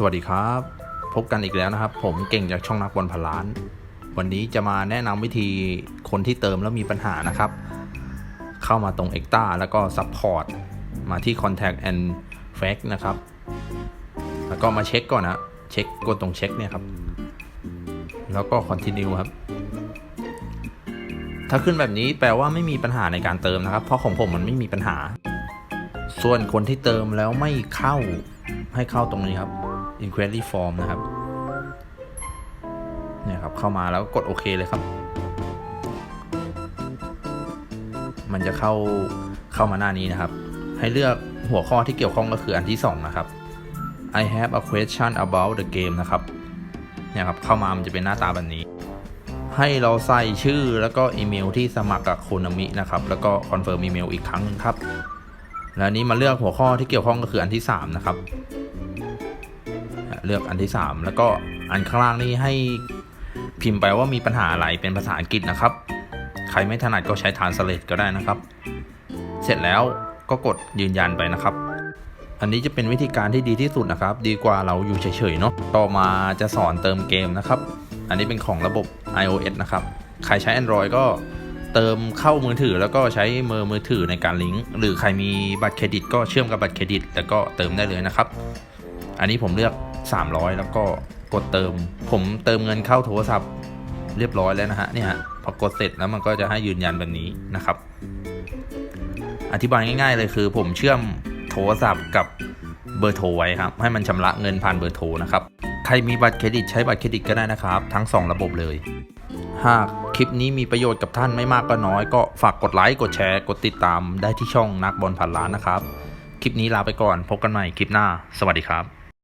สวัสดีครับ พบกันอีกแล้วนะครับ ผมเก่งจากช่องนักบอลพลาน วันนี้จะมาแนะนำวิธีคนที่เติมแล้วมีปัญหานะครับ เข้ามาตรง e x t r a แล้วก็ Support มาที่ Contact and Fact นะครับ แล้วก็มาเช็คก่อนนะ เช็คกดตรงเช็คเนี่ยครับ แล้วก็ Continue ครับ ถ้าขึ้นแบบนี้แปลว่าไม่มีปัญหาในการเติมนะครับ เพราะของผมมันไม่มีปัญหา ส่วนคนที่เติมแล้วไม่เข้าให้เข้าตรงนี้ครับ inquiry form นะครับเนี่ยครับเข้ามาแล้วกดโอเคเลยครับ มันจะเข้าเข้ามาหน้านี้นะครับ ให้เลือกหัวข้อที่เกี่ยวข้องก็คืออันที่ 2 นะครับ I have a question about the game นะครับเนี่ยครับเข้ามามันจะเป็นหน้าตาแบบนี้ ให้เราใส่ชื่อแล้วก็อีเมลที่สมัครกับโคนามินะครับ แล้วก็คอนเฟิร์มอีเมลอีกครั้งนึงครับ แล้วอันนี้มาเลือกหัวข้อที่เกี่ยวข้องก็คืออันที่ 3 นะครับ เลือกอันที่ 3 แล้วก็อันข้างล่างนี่ให้พิมพ์ไปว่ามีปัญหาอะไรเป็นภาษาอังกฤษนะครับ ใครไม่ถนัดก็ใช้ Translate ก็ได้นะครับ เสร็จแล้วก็กดยืนยันไปนะครับ อันนี้จะเป็นวิธีการที่ดีที่สุดนะครับ ดีกว่าเราอยู่เฉยๆเนาะต่อมาจะสอนเติมเกมนะครับ อันนี้เป็นของระบบ iOS นะครับ ใครใช้ Android ก็เติมเข้ามือถือแล้วก็ใช้มือมือถือในการลิงก์ หรือใครมีบัตรเครดิต ก็เชื่อมกับบัตรเครดิต แล้วก็เติมได้เลยนะครับ อันนี้ผมเลือก 300 แล้วก็กดเติม ผมเติมเงินเข้าโทรศัพท์เรียบร้อยแล้วนะฮะเนี่ยฮะพอกดเสร็จแล้วมันก็จะให้ยืนยันแบบนี้นะครับ อธิบายง่าย ๆ เลยคือ ผมเชื่อมโทรศัพท์กับเบอร์โทรไว้ครับ ให้มันชำระเงินผ่านเบอร์โทรนะครับ ใครมีบัตรเครดิตใช้บัตรเครดิตก็ได้นะครับ ทั้ง 2 ระบบเลย หากคลิปนี้มีประโยชน์กับท่านไม่มากก็น้อย ก็ฝากกดไลค์กดแชร์กดติดตามได้ที่ช่องนักบอลพันล้านนะครับ คลิปนี้ลาไปก่อนพบกันใหม่คลิปหน้า สวัสดีครับ